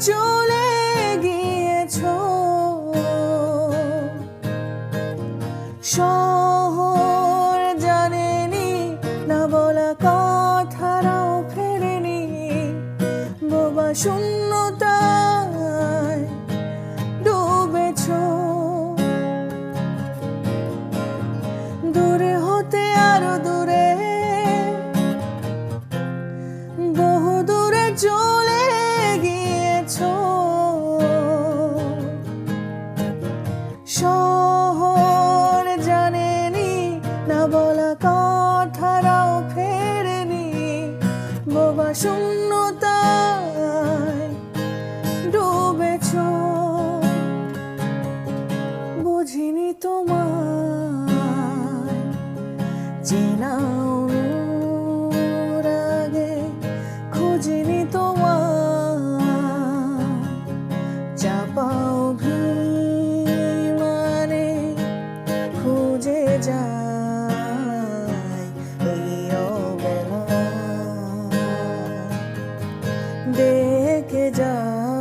চলে গিয়েছ। শহর জানেনি, না বলা কথারাও ফেরেনি। বোবা শূন্যতায় ডুবেছ। দূরে হতে আরও দূরে বহু দূরে চলে কথারাও ফেরেনি বোবা শূন্যতায় ডুবেছ। বুঝিনি তোমার চেনা রাগে খুঁজিনি তোমার চাপা दे जा